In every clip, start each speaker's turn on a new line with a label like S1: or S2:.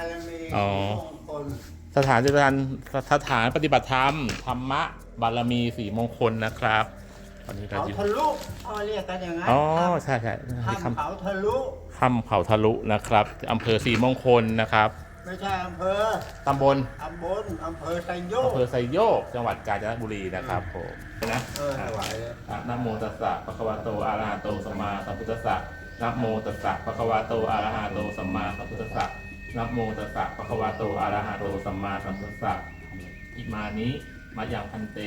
S1: ารมี
S2: อ๋อ
S1: มงคล
S2: สถานปฏิบัติสถานปฏิบัติธรรมธรรมะบารมีสีมงคลนะครับวันนี้เรา
S1: เขา
S2: อยู่
S1: ทะลุเขาเรียกกันอย่างนั้น
S2: อ๋อใช่ใช่
S1: ทำ
S2: คำ
S1: เขาทะลุ
S2: คำเขาทะลุนะครับอำเภอสีมงคลนะครับ
S1: ไม่ใช่อำเภอ
S2: ตำบล
S1: ตำบลอำเภอไซโย
S2: อำ
S1: ก
S2: เภอไซโยกจังหวัดกาญจนบุรีนะครับผมนะ
S1: เออถวายเลย
S2: อะนะโมตัสสะภะคะวะโตอะระหะโตสัมมาสัมพุทธัสสะนะโมตัสสะภะคะวะโตอะระหะโตสัมมาสัมพุทธัสสะ นะโมตัสสะภะคะวะโตอะระหะโตสัมมาสัมพุทธัสสะอิมานิมายังพันเต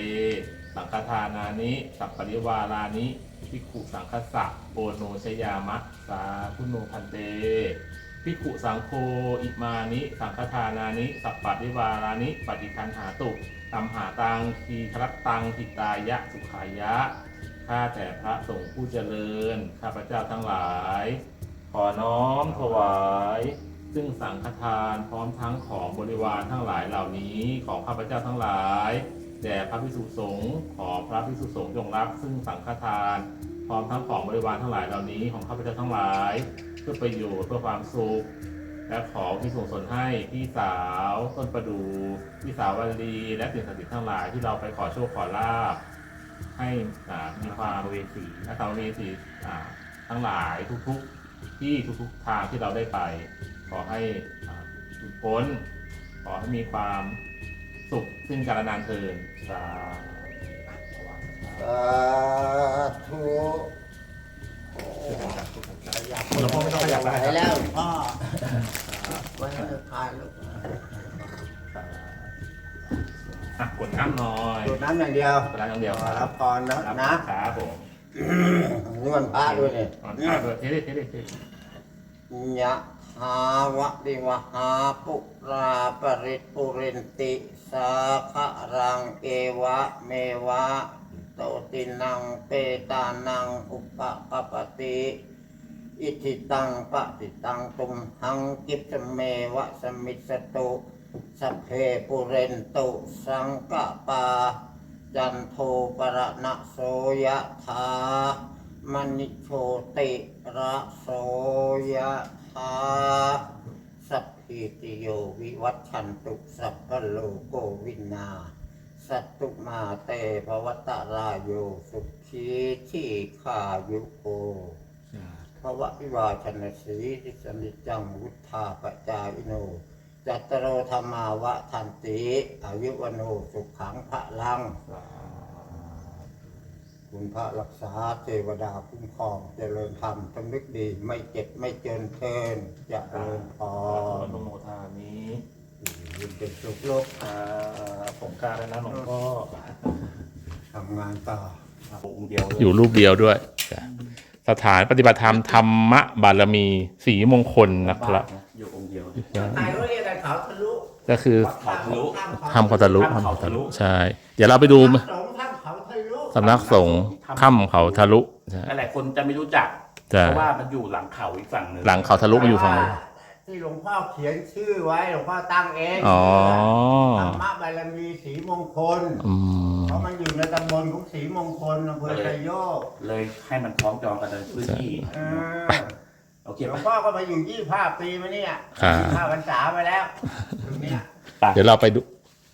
S2: สังฆทานานิสัพปริวารานิภิกขุสังฆสะโอโนชยามะสาธุโนพันเตภิกขุสังโฆอิมานิ สังฆทานานิ สัพปริวารานิ ปฏิคันหาตุตัมหาตังทีครัตตังหิตายะสุขายะ ข้าแต่พระสงฆ์ผู้เจริญ ข้าพเจ้าทั้งหลาย ขอน้อมถวาย ซึ่งสังฆทานพร้อมทั้งของบริวารทั้งหลายเหล่านี้ของข้าพเจ้าทั้งหลายแด่พระพิสุสงฆ์ขอพระพิสุสงฆ์จงรับ ซึ่งสังฆทาน พร้อมทั้งของบริวารทั้งหลายเหล่านี้ของข้าพเจ้าทั้งหลาย เพื่อประโยชน์เพื่อความสุขและขอพิสุสนให้พี่สาวต้นประดูพี่สาววันลีและสิ่งศักดิ์สิทธิ์ทั้งหลายที่เราไปขอโชคขอลาบให้มีความเวสีและธรรมเวสีอ่ทั้งหลายทุกๆ ที่ทุกๆทางที่เราได้ไป อให้หลุดพ้น ขอให้มีความสุขซึ่งการนานเทินสาธุหลวงพ่อไม่ต้องขยับ
S1: ไป
S2: ได้
S1: แล้วพ่อไว้ให้พายลูก
S2: อะกดน้ำหน่อย
S1: ดูดน้ำอย่างเดียว
S2: กดน้ำอย่างเดียว
S1: รับพรนะนะครับ
S2: ผม
S1: นวลพระด้วยเนี่ย
S2: อ่อนข้าวด้วยเท่ดิเท่ดิเท่ดิ
S1: ยะ หาวะริวหาปุราปริปุเรนติสาขะรังเอวะเมวะโตตินังเปตานังอุปปปติอิทิตังปฏิตังตุมหังกิปเมวะสมิสตุสัพเพปุเรนตุสังกปาจันโทปรณะโสยะธามณิโชติระโสยะธา สัพพิติโยวิวัชชันตุสัพพะโลกโกวินาสัตตุมาเตภวตรายโยสุขีที่ขายุโกภวะวิวาชนสีทิสนิจจังวุธาปจายโน จัตตโรธรรมาวะทันติ อายุวโนสุขังพระลัง คุณพระรักษาเทวดาคุ้มครองเจริญธรรมสำนึกดี ไม่เจ็บไม่เจนเทินเจะเริญพ
S2: อ
S1: ร
S2: นุโมทามิ
S1: ยินเป็นสุขโลก
S2: อ่าผมกล้ารแล้วนะหลวงพ่อ
S1: ทำงานต่อ
S2: องค์เดียวอยู่รูปเดียวด้วยจ้ะสถานปฏิบัติธรรมธรรมบารมีสีมงคลนะครับ
S3: อยู่องค์เดียว
S1: ใครเขาเรียกกันเขาทะลุ
S2: ก็คือ
S3: เขาทะลุ
S2: ทำเขาทะลุทำเขาทะลุใช่ เดี๋ยวเราไปดู
S1: สำนักสงฆ์ถ้ำเขาทะลุ
S2: ใช่
S3: หลายๆคนจะไม่รู้จัก
S2: ใช่
S3: เพราะว่ามันอยู่หลังเขาอีกฝั่งหนึ่ง
S2: หลังเขาทะลุมาอยู่ฝั่งนู้น
S1: ที่หลวงพ่อเขียนชื่อไว้หลวงพ่อตั้งเอง
S2: อ๋อ
S1: ธรรมบารมีสีมงคล
S2: อืม
S1: เพราะมันอยู่ในตำบลของสีมงคลอำเภอไชยโยก
S3: เลยให้มันคล้องจองกันในพื้นที่
S1: เออ
S3: โอเค
S1: หลว
S3: ปะ
S1: งพ่อก็มาอยู่ยี่ห้าปีมาเนี่ย
S2: ครับ
S1: ยี่ห้าพรรษาไปแล้วตรงเนี้ย
S2: เดี๋ยวเราไปดู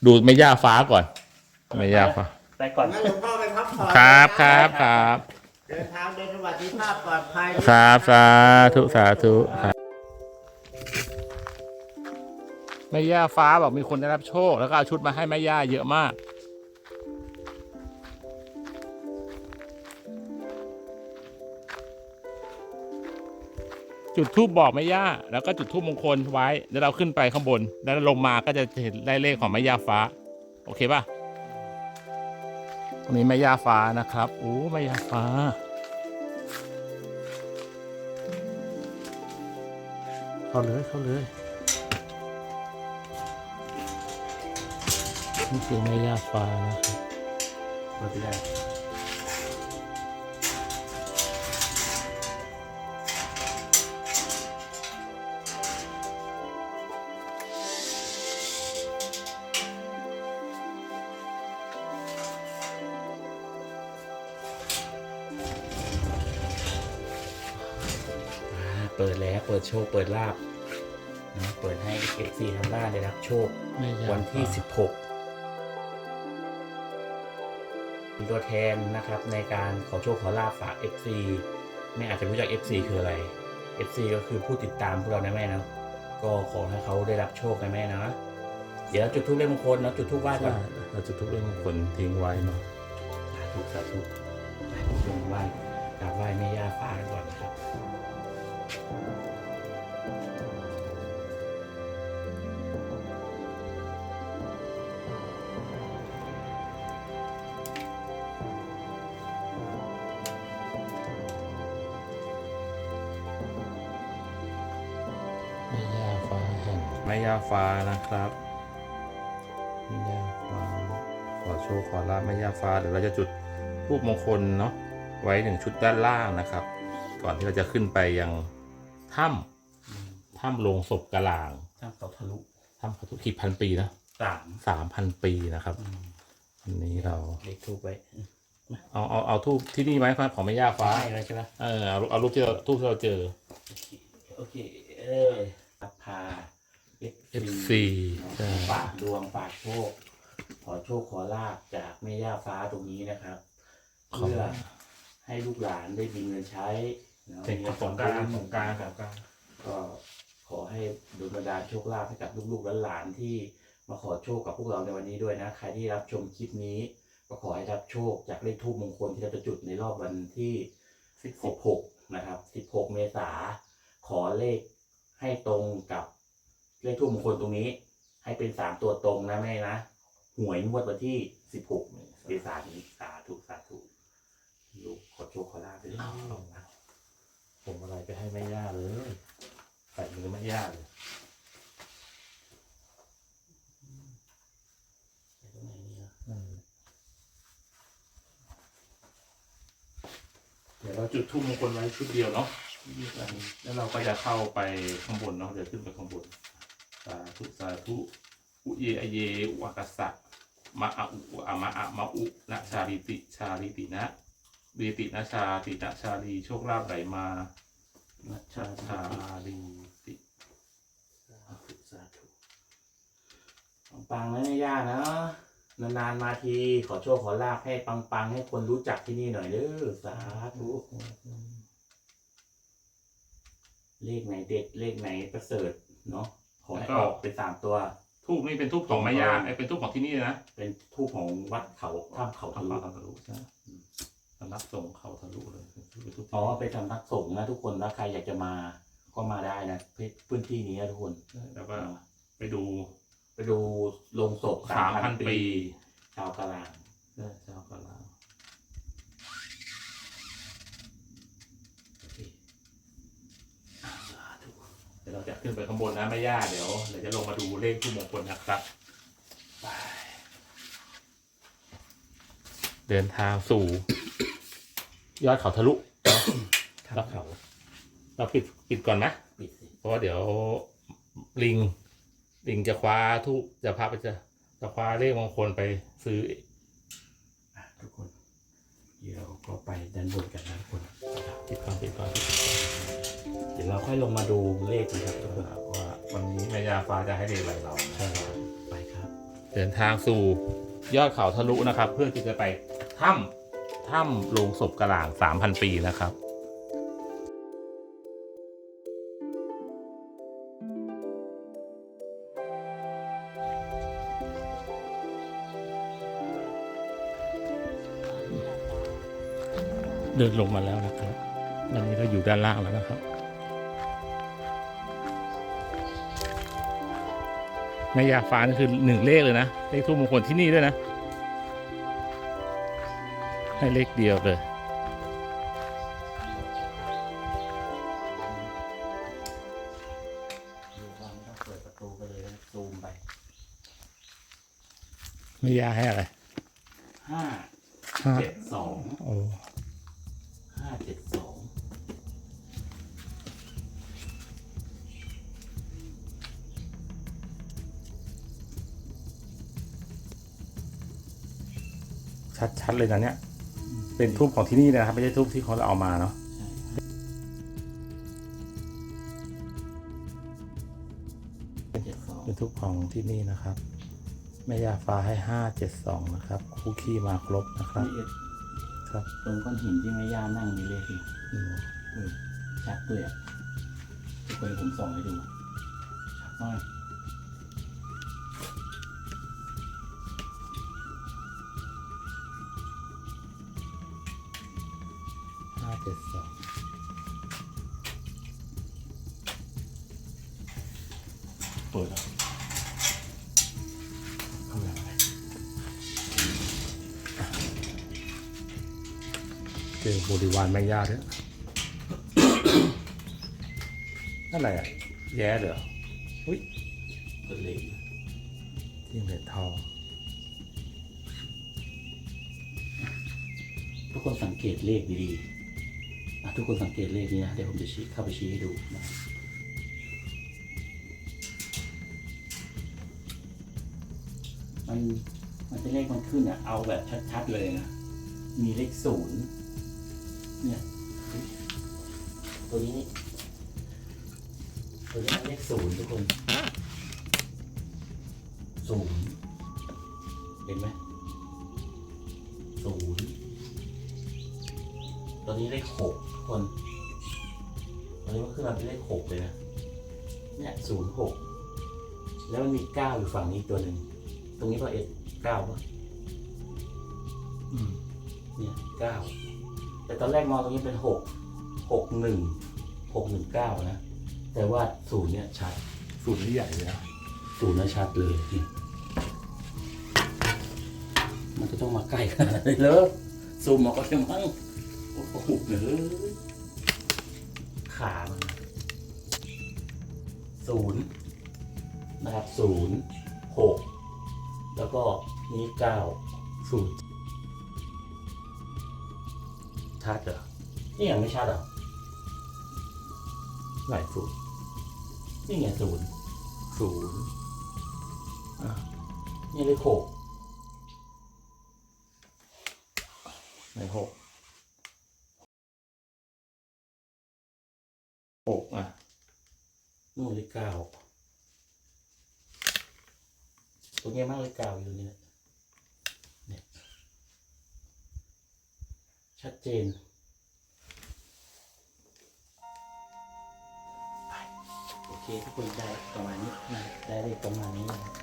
S2: ดูแม่ย่าฟ้าก่อนแม่ย่าฟ้า
S3: ไปก่อน
S1: งั้นหลวงพ่อไปพักผ่อน
S2: ครับ
S1: นะครับ
S2: ครับ
S1: เดินทางโดยสวัสดิภาพปลอดภัย
S2: ครับสาธุสาธุครับแม่ย่าฟ้าบอกมีคนได้รับโชค แล้วก็เอาชุดมาให้แม่ย่าเยอะมาก จุดทูบบอกแม่ย่าแล้วก็จุดทูบมงคลไว้ แล้วเราขึ้นไปข้างบน แล้วลงมาก็จะเห็นได้เลขของแม่ย่าฟ้า โอเคป่ะตรง นี้แม่ย่าฟ้านะครับโอ้แม่ย่าฟ้า เข้าเลยเข้าเลยนี่คือแม่ย่าฟ้านะครับ
S3: เปิดไม่ได้ ปิดแล้วเปิดโชว์เปิดลาบนะเปิดให้เอฟซีทางบ้านได้รับโชค
S2: แม่ย่า
S3: วันที่
S2: ฟ้า
S3: 16เป็นตัวแทนนะครับในการขอโชคขอลาบฝาก FC แม่อาจจะรู้จัก FC คืออะไร FC ก็คือผู้ติดตามพวกเรานะแม่เนาะก็ขอให้เขาได้รับโชคนะแม่นะเดี๋ยวจุดทูปเลขมงคลเนาะจุดทูปไหว้ก่
S2: ใช่
S3: อน
S2: เราจะทุกเรื่องมงคลทิ้งไว้เนาะ
S3: สาธุสาธุไปยกมือไหว้กราบไหว้
S2: ม่ย่าฟ้านะครับแม่ย่าฟ้าขอโชคขอลาบแม่ย่าฟ้าเดี๋ยวเราจะจุดรูปมงคลเนาะไว้หนึ่งชุดด้านล่างนะครับ ก่อนที่เราจะขึ้นไปยังถ้ำถ้ำโลงศพกะลาง
S3: ถ้าเขาทะลุ
S2: ถ้ำพระทุกี่พันปีนะ
S3: สาม
S2: สามพันปีนะครับวันนี้เรา
S3: เลขทูปไว้
S2: เอาเอาเอาทูบที่นี่ไหมครับของแม่ย่าฟ้า
S3: ได้แล้วใช่ไหม
S2: เออเอาเอารูปที่เราทูบที่เราเจอ
S3: โอเคเออพา
S2: FC ใช่
S3: ฝากดวงฝากโชค ขอโชคขอลาบจากแม่ย่าฟ้าตรงนี้นะครับ
S2: ขอ
S3: เพื่อให้ลูกหลานได้มีเงินใช้นะ
S2: เจ๋งของสงกรารสงกรารสงกราร
S3: ก็ขอให้ดลบันดาลโชคลาภให้กับลูกๆหลานๆที่มาขอโชคกับพวกเราในวันนี้ด้วยนะ ใครที่รับชมคลิปนี้ ก็ขอให้รับโชคจากเลขทูปมงคลที่เราจะจุดในรอบวันที่ 16 นะครับ 16 เมษาขอเลขให้ตรงกับ เลขทูปมงคลตรงนี้ ให้เป็นสามตัวตรงนะแม่นะหวยงวดวันที่16เมษายนนี้สาธุสาธุลูกขอโชคขอลาบด้วยนะ
S2: ผมอะไรไปให้แม่ย่าเลยใส่มือแม่ย่าเลย
S3: ตรงไหนเนี่ย
S2: อืมเดี๋ยวเราจุดทูปมงคลไว้ชุดเดียวเนาะแล้วเราก็จะเข้าไปข้างบนเนาะเดี๋ยวขึ้นไปข้างบน สาธุสาธุอุเยอเยวากสสะมะอะอุอะมะอะมะอุนะชาลิติชาลิตินะดีตินะชาตินะชาลีโชคลาภไหลมา
S3: นัชชา
S2: ชาลีติ
S3: สาธุสาธุปังๆนะแม่ย่านะนานๆมาทีขอโชคขอลาบให้ปังๆ ให้คนรู้จักที่นี่หน่อยเด้อสาธุ เลขไหนเด็ดเลขไหนประเสริฐเนาะ ขอให้ออกเป็นสามตัว
S2: ทูบนี่เป็นทูบของแม่ย่าไอ้ยเป็นทูบของที่นี่นะ
S3: เป็นทูปของวัดเขาถ้ำเขาทะ
S2: ทำ
S3: ลุ
S2: เขาทะลุใช่ไหมสำนักสงฆ์เขาทะลุเลยเป็นทูบ
S3: อ๋อเป็นสำนักสงฆ์นะทุกคนถ้าใครอยากจะมาก็มาได้นะพื้นที่นี้นะทุกคน
S2: แล้วก็ไปดู
S3: ไปดูโลงศพ
S2: สามพันปี
S3: ชาวกะลาง
S2: ใช่เจ้ากะลา
S3: โอเคอ่าสาธุ
S2: เดี๋ยวเราจะ ขึ้นไปข้างบนนะแม่ย่าเดี๋ยวเดี๋ยวจะลงมาดูเลขทูบมงคลนะครับ
S3: ไป
S2: เดินทางสู่ ยอดเขาทะลุเนาะ
S3: ถ้ำเขา
S2: เราปิดปิดก่อนไหม
S3: ปิดสิ
S2: เพราะว่าเดี๋ยวลิง ลิงจะคว้าทูบจะพาไปจะจะคว้าเลขมงคลไปซื้อ
S3: อะทุกคนเดี๋ยวก็ไปด้านบนกันนะทุกคน
S2: ปิดก่อนปิดก่อนปิดก่อน
S3: เดี๋ยวเราค่อยลงมาดูเลขนะครับทุกคน
S2: ว่าวันนี้แม่ยาฟ้าจะให้เลขอะไรเรา
S3: ใช่ครับไปครับ
S2: เดินทางสู่ยอดเขาทะลุนะครับ เพื่อที่จะไปถ้ำถ้ำโลงศพกระหล่างสามพันปีนะครับเดินลงมาแล้วนะครับวันนี้เราอยู่ด้านล่างแล้วนะครับ แม่ยาฟ้านี่คือหนึ่งเลขเลยนะ เลขทูปมงคลที่นี่ด้วยนะ ให้เลขเดียวเลย
S3: ดูว่าไม่ต้องเปิดประตูไปเลยนะซูมไป
S2: แม่ยาให้อะไร
S3: ห้า
S2: ห้า
S3: เจ็ดสอง
S2: โอ้ ชัดๆเลยนะเนี่ย เป็นทูบของที่นี่นะครับ ไม่ใช่ทูบที่เขาเอามาเนาะ
S3: ใข
S2: องที่นี่นะครับแม่ยาฟ้าให้ห้าเจ็ดสองนะครับคู่ขี้มาครบนะครับ
S3: นี่เอ็ด
S2: ครับ
S3: ตรงก้อนหินที่แม่ย่านั่งมีเลขอยู่
S2: อืม
S3: เออชัดด้วยอะทุกคนผมส่องให้ดูชัดมาก
S2: เจ็ดสอง
S3: เปิดแล้วเข้าไปอะไร
S2: เจอบริวารแม่ย่าด้วยนั่นอะไรอะ แย่เหรออุ้ย
S3: เปิดเลข
S2: ยิ่งเหรียญทอง
S3: ทุกคนสังเกตเลขดีๆ ทุกคนสังเกตเลขนี้นะเดี๋ยวผมจะชี้เข้าไปชี้ให้ดูนะมันมันเป็นเลขมันขึ้นอะเอาแบบชัดๆเลยนะ มีเลขศูนย์เนี่ยตัวนี้ตัวนี้มันเลขศูนย์ทุกคนศูนย์เห็นไหมศูนย์ตัวนี้เลขหก คนตัวนี้มันขึ้นมาเป็นเลขหกเลยนะเนี่ยศูนย์หกแล้วมันมีเก้าอยู่ฝั่งนี้ตัวหนึ่งตรงนี้ป่ะเอ็ดเก้าป่ะ
S2: อืม
S3: เนี่ยเก้าแต่ตอนแรกมองตรงนี้เป็นหกหกหนึ่งหกหนึ่งเก้านะ แต่ว่าศูนย์เนี่ยชัด
S2: สูตรนี่ใหญ่เลยนะ
S3: ศูนย์น่ะชัดเลยนี่มันจะต้องมาใกล้ขนาดนี้เลยซูมออกก็จะมั้ง โอ้โหเหนือขามันศูนย์นะครับศูนย์หกแล้วก็นี่เก้า
S2: สูตร
S3: ชัดเหรอนี่ยังไม่ชัดเหรอ
S2: หลายสูตร
S3: นี่ไงศูนย์
S2: ศูนย์
S3: นี่เลขหก
S2: ในหก หกอะ
S3: นู่นเลขเก้าตรงนี้มากเลขเก้าอยู่ตรงนี้นะเนี่ยชัดเจนโอเคทุกคนได้ประมาณนี้นะได้เลขประมาณนี้นะครับ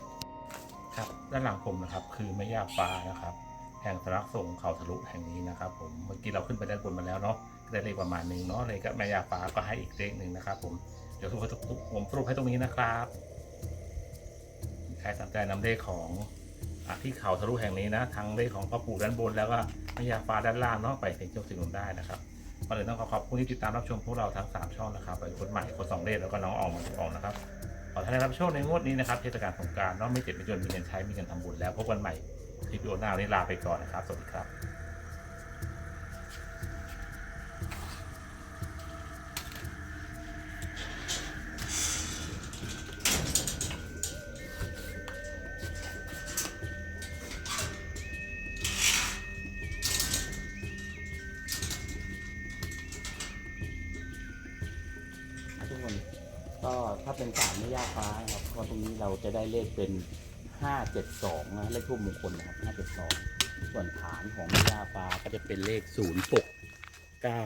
S2: ครับด้านหลังผมนะครับ คือแม่ย่าฟ้านะครับ แห่งสำนักสงฆ์เขาทะลุแห่งนี้นะครับ ผมเมื่อกี้เราขึ้นไปด้านบนมาแล้วเนาะก็ ได้เลขประมาณหนึ่งเนาะเลยก็แม่ยาฟ้าก็ให้อีกเลขหนึ่งนะครับ ผมเดี๋ยวทุกคนผมสรุปให้ตรงนี้นะครับใครสนใจนำเลขของอที่เขาทะลุแห่งนี้นะทั้งเลขของพ่อปู่ด้านบนแล้วก็แม่ยาฟ้าด้านล่างเนาะไปเสียงโชคสียงดวงได้นะครับก่อนอื่นต้องขอขอบคุณที่ติดตามรับชมพวกเราทั้งสามช่องนะครับไปคนใหม่คนสองเลขแล้วก็น้องออกมาออกนะครับขอท่านได้รับโชคในงวดนี้นะครับเทศกาลสงกรารเนาะไม่เจ็บไม่จนมีเงินใช้มีเงินทำบุญแล้วพบกันใหม่คลิปวิดีโอหน้าวันนี้ลาไปก่อนนะครับ สวัสดีครับ
S3: ถ้าเป็นสามไม่ยากฟ้านะครับก็ตรงนี้เราจะได้เลขเป็นห้าเจ็ดสองนะเลขทูบมงคลนะครับห้าเจ็ดสองส่วนฐานของไม่ย่าฟ้าก็จะเป็นเลขศูนย์หกเก้า